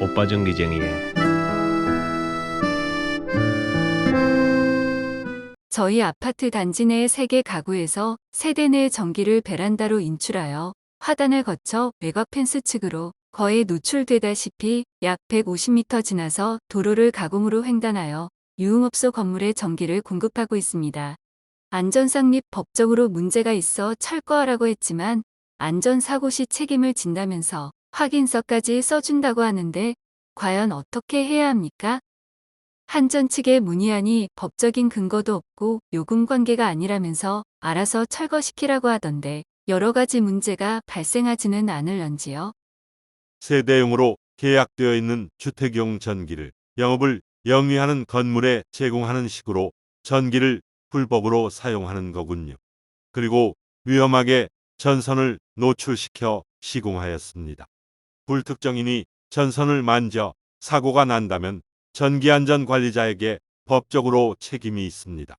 오빠 전기쟁이에 저희 아파트 단지 내 3개 가구에서 세대 내 전기를 베란다로 인출하여 화단을 거쳐 외곽 펜스 측으로 거의 노출되다시피 약 150m 지나서 도로를 가공으로 횡단하여 유흥업소 건물에 전기를 공급하고 있습니다. 안전상 및 법적으로 문제가 있어 철거하라고 했지만 안전사고 시 책임을 진다면서 확인서까지 써준다고 하는데 과연 어떻게 해야 합니까? 한전 측에 문의하니 법적인 근거도 없고 요금 관계가 아니라면서 알아서 철거시키라고 하던데 여러 가지 문제가 발생하지는 않을런지요. 세대용으로 계약되어 있는 주택용 전기를 영업을 영위하는 건물에 제공하는 식으로 전기를 불법으로 사용하는 거군요. 그리고 위험하게 전선을 노출시켜 시공하였습니다. 불특정인이 전선을 만져 사고가 난다면 전기안전 관리자에게 법적으로 책임이 있습니다.